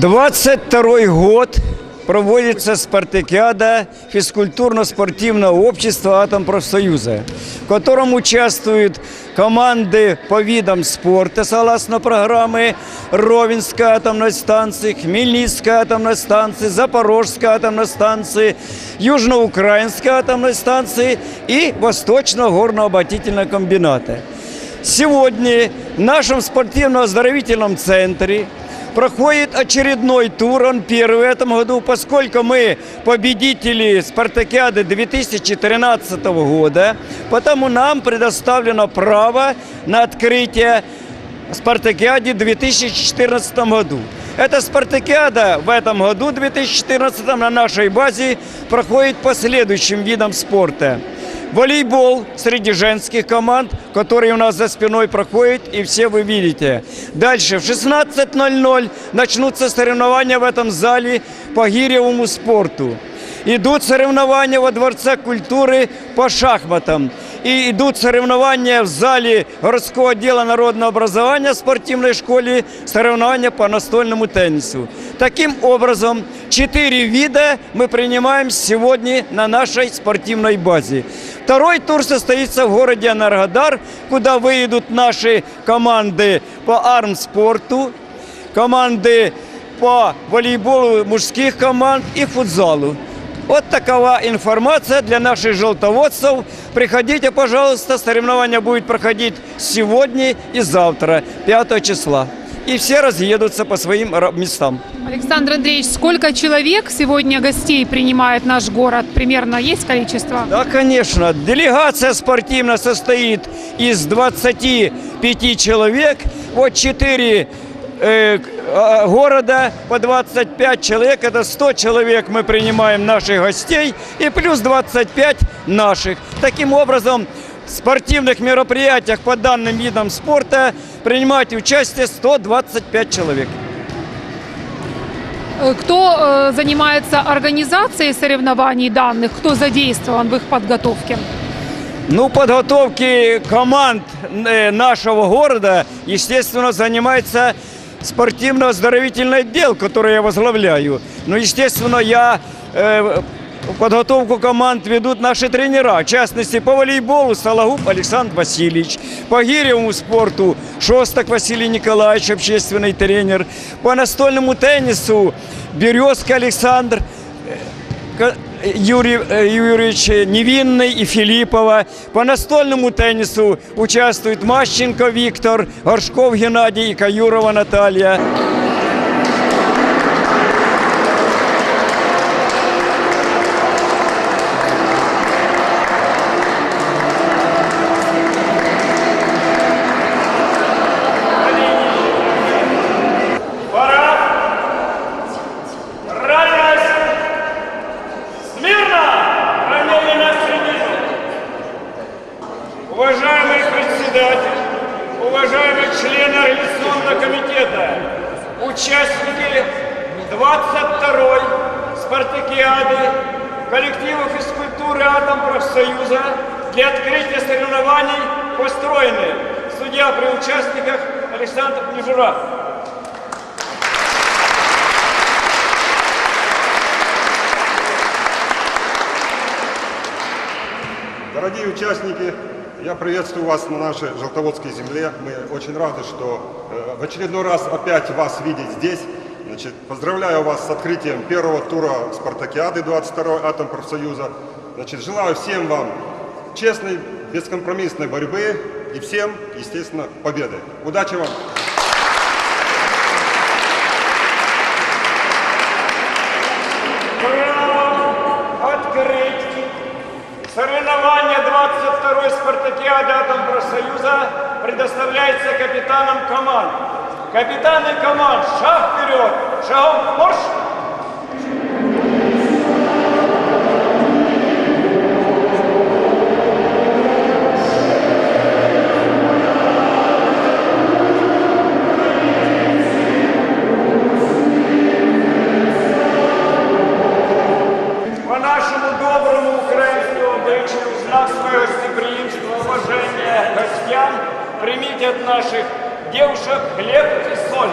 22 год проводится спартакиада физкультурно-спортивного общества «Атом профсоюза», в котором участвуют команды по видам спорта согласно программы Ровенская атомной станции, Хмельницкая атомной станции, Запорожская атомной станции, Южноукраинская атомной станции и Восточно-горно-обогатительного комбината. Сегодня в нашем спортивно-оздоровительном центре проходит очередной тур, он первый в этом году, поскольку мы победители спартакиады 2013 года, потому нам предоставлено право на открытие спартакиаде 2014 году. Эта спартакиада в этом году, 2014, на нашей базе проходит по следующим видам спорта. Волейбол среди женских команд, который у нас за спиной проходит, и все вы видите. Дальше в 16.00 начнутся соревнования в этом зале по гиревому спорту. Идут соревнования во Дворце культуры по шахматам. И идут соревнования в зале городского отдела народного образования в спортивной школе, соревнования по настольному теннису. Таким образом, четыре вида мы принимаем сегодня на нашей спортивной базе. Второй тур состоится в городе Энергодар, куда выйдут наши команды по армспорту, команды по волейболу мужских команд и футзалу. Вот такова информация для наших желтоводцев. Приходите, пожалуйста, соревнования будет проходить сегодня и завтра, 5 числа. И все разъедутся по своим местам. Александр Андреевич, сколько человек сегодня гостей принимает наш город? Примерно есть количество? Да, конечно. Делегация спортивная состоит из 25 человек. Вот 4 э, а, города по 25 человек. Это 100 человек мы принимаем наших гостей и плюс 25 наших. Таким образом, в спортивных мероприятиях по данным видам спорта принимать участие 125 человек. Э, Кто э, занимается организацией соревнований данных? Кто задействован в их подготовке? Ну, подготовки команд э, нашего города, естественно, занимается спортивно-оздоровительный отдел, который я возглавляю. Ну, естественно, я э, подготовку команд ведут наши тренера. В частности, по волейболу Сологуб Александр Васильевич, по гиревому спорту Шостак Василий Николаевич, общественный тренер, по настольному теннису Березка Александр, Ка- Юрий э, Юрьевич Невинный и Филиппова. По настольному теннису участвуют Мащенко Виктор, Горшков Геннадий и Каюрова Наталья. Спартакиады коллектива физкультуры «Атом профсоюза» для открытия соревнований построены. Судья при участниках Александр Книжура. Дорогие участники, я приветствую вас на нашей Желтоводской земле. Мы очень рады, что э, в очередной раз опять вас видеть здесь. Значит, поздравляю вас с открытием первого тура Спартакиады 22 Атом профсоюза. Значит, желаю всем вам честной, бескомпромиссной борьбы и всем, естественно, победы. Удачи вам! Право соревнования 22-й спартакиады Атом профсоюза предоставляется капитанам команд. Капитаны команд, шаг вперед, шагом марш! По нашему доброму украинскому обычаю, в знак своего уважения гостям, примите от наших девушек хлеб и соль.